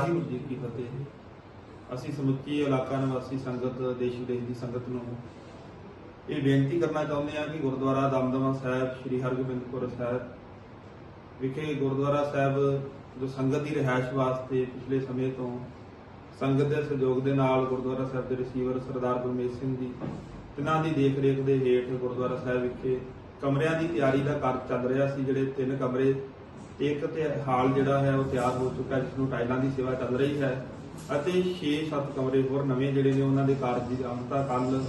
ਵਾਹਿਗੁਰੂ ਜੀ ਕੀ ਫਤਿਹ ਅਸੀਂ ਸਮੁੱਚੀ ਇਲਾਕਾ ਨਿਵਾਸੀ ਸੰਗਤ, ਦੇਸ਼ ਵਿਦੇਸ਼ ਦੀ ਸੰਗਤ ਨੂੰ ਇਹ ਬੇਨਤੀ ਕਰਨਾ ਚਾਹੁੰਦੇ ਹਾਂ ਕਿ ਗੁਰਦੁਆਰਾ ਦਮਦਮਾ ਸਾਹਿਬ, ਸ੍ਰੀ ਹਰਗੋਬਿੰਦਪੁਰ ਸਾਹਿਬ ਵਿਖੇ ਗੁਰਦੁਆਰਾ ਸਾਹਿਬ ਜੋ ਸੰਗਤ ਦੀ ਰਿਹਾਇਸ਼ ਵਾਸਤੇ ਪਿਛਲੇ ਸਮੇਂ ਤੋਂ ਸੰਗਤ ਦੇ ਸਹਿਯੋਗ ਦੇ ਨਾਲ ਗੁਰਦੁਆਰਾ ਸਾਹਿਬ ਦੇ ਰਿਸੀਵਰ ਸਰਦਾਰ ਗੁਰਮੇਜ ਸਿੰਘ ਜੀ, ਤਿਨਾਂ ਦੀ ਦੇਖ ਰੇਖ ਦੇ ਹੇਠ ਗੁਰਦੁਆਰਾ ਸਾਹਿਬ ਵਿਖੇ ਕਮਰਿਆਂ ਦੀ ਤਿਆਰੀ ਦਾ ਕਾਰਜ ਚੱਲ ਰਿਹਾ ਸੀ, ਜਿਹੜੇ ਤਿੰਨ ਕਮਰੇ ਇੱਕ ਤੇ ਹਾਲ ਜਿਹੜਾ ਹੈ ਉਹ ਤਿਆਰ ਹੋ ਚੁੱਕਾ ਜਿਸ ਨੂੰ ਟਾਈਲਾਂ ਦੀ ਸੇਵਾ ਚੱਲ ਰਹੀ ਹੈ ਅਤੇ 6-7 ਕਮਰੇ ਹੋਰ ਨਵੇਂ ਜਿਹੜੇ ਨੇ ਉਹਨਾਂ ਦੇ ਕਾਰਜ ਦੀ ਆਮਤਾ ਕੱਲ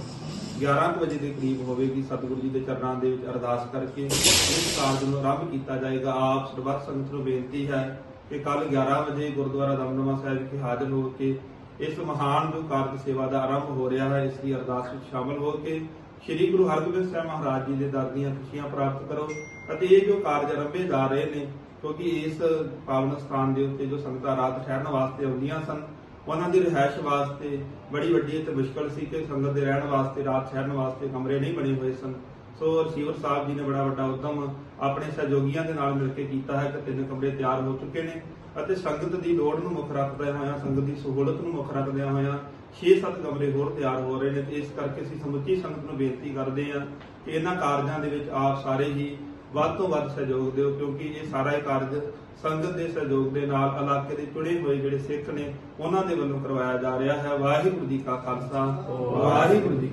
11 ਵਜੇ ਦੇ ਕਰੀਬ ਹੋਵੇਗੀ। ਸਤਿਗੁਰੂ ਜੀ ਦੇ ਚਰਨਾਂ ਦੇ ਵਿੱਚ ਅਰਦਾਸ ਕਰਕੇ ਇਸ ਕਾਰਜ ਨੂੰ ਆਰੰਭ ਕੀਤਾ ਜਾਏਗਾ। ਆਪ ਸਰਬੱਤ ਸੰਗਤ ਨੂੰ ਬੇਨਤੀ ਹੈ ਕਿ ਕੱਲ 11 ਵਜੇ ਗੁਰਦੁਆਰਾ ਦਮਦਮਾ ਸਾਹਿਬ ਵਿਖੇ ਹਾਜ਼ਰ ਹੋ ਕੇ ਇਸ ਮਹਾਨ ਜੋ ਕਾਰਜ ਸੇਵਾ ਦਾ ਆਰੰਭ ਹੋ ਰਿਹਾ ਹੈ, ਇਸ ਦੀ ਅਰਦਾਸ ਵਿੱਚ ਸ਼ਾਮਲ ਹੋ ਕੇ ਸ੍ਰੀ ਗੁਰੂ ਹਰਗੋਬਿੰਦ ਸਾਹਿਬ ਮਹਾਰਾਜ ਜੀ ਦੇ ਦਰ ਦੀਆਂ ਖੁਸ਼ੀਆਂ ਪ੍ਰਾਪਤ ਕਰੋ ਅਤੇ ਇਹ ਜੋ ਕਾਰਜ ਆਰੰਭੇ ਜਾ ਰਹੇ ਨੇ, ਕਿਉਂਕਿ ਇਸ ਪਾਵਨ ਸਥਾਨ ਦੇ ਉੱਤੇ ਜੋ ਸੰਗਤਾਂ ਰਾਤ ਠਹਿਰਨ ਵਾਸਤੇ ਆਉਂਦੀਆਂ ਸਨ, ਉਹਨਾਂ ਦੀ ਰਿਹਾਇਸ਼ ਵਾਸਤੇ ਬੜੀ ਵੱਡੀ ਤੇ ਮੁਸ਼ਕਲ ਸੀ ਕਿ ਸੰਗਤ ਦੇ ਰਹਿਣ ਵਾਸਤੇ, ਰਾਤ ਠਹਿਰਨ ਵਾਸਤੇ ਕਮਰੇ ਨਹੀਂ ਬਣੇ ਹੋਏ ਸਨ। ਸੋ ਰਸੀਵਰ ਸਾਹਿਬ ਜੀ ਨੇ ਬੜਾ ਵੱਡਾ ਉਦਮ ਆਪਣੇ ਸਹਿਯੋਗੀਆਂ ਦੇ ਨਾਲ ਮਿਲ ਕੇ ਕੀਤਾ ਹੈ ਕਿ ਤਿੰਨ ਕਮਰੇ ਤਿਆਰ ਹੋ ਚੁੱਕੇ ਨੇ ਅਤੇ ਸੰਗਤ ਦੀ ਲੋੜ ਨੂੰ ਮੁੱਖ ਰੱਖਦਿਆਂ ਹੋਇਆਂ ਸੰਗਤ ਦੀ ਸਹੂਲਤ ਨੂੰ ਮੁੱਖ ਰੱਖਦਿਆਂ ਹੋਇਆਂ 6-7 ਕਮਰੇ ਹੋਰ ਤਿਆਰ ਹੋ ਰਹੇ ਨੇ। ਇਸ ਕਰਕੇ ਅਸੀਂ ਸਮੁੱਚੀ ਸੰਗਤ ਨੂੰ ਬੇਨਤੀ ਕਰਦੇ ਹਾਂ ਕਿ ਇਹਨਾਂ ਕਾਰਜਾਂ ਦੇ ਵਿੱਚ ਆਪ ਸਾਰੇ ਹੀ ਵੱਧ ਤੋਂ ਵੱਧ ਸਹਿਯੋਗ ਦਿਓ ਕਿਉਂਕਿ ਇਹ ਸਾਰਾ ਇਹ ਕਾਰਜ ਸੰਗਤ ਦੇ ਸਹਿਯੋਗ ਦੇ ਨਾਲ ਇਲਾਕੇ ਦੇ ਚੁਣੇ ਹੋਏ ਜਿਹੜੇ ਸਿੱਖ ਨੇ ਉਹਨਾਂ ਦੇ ਵੱਲੋਂ ਕਰਵਾਇਆ ਜਾ ਰਿਹਾ ਹੈ। ਵਾਹਿਗੁਰੂ ਜੀ ਕਾ ਖਾਲਸਾ ਵਾਹਿਗੁਰੂ ਜੀ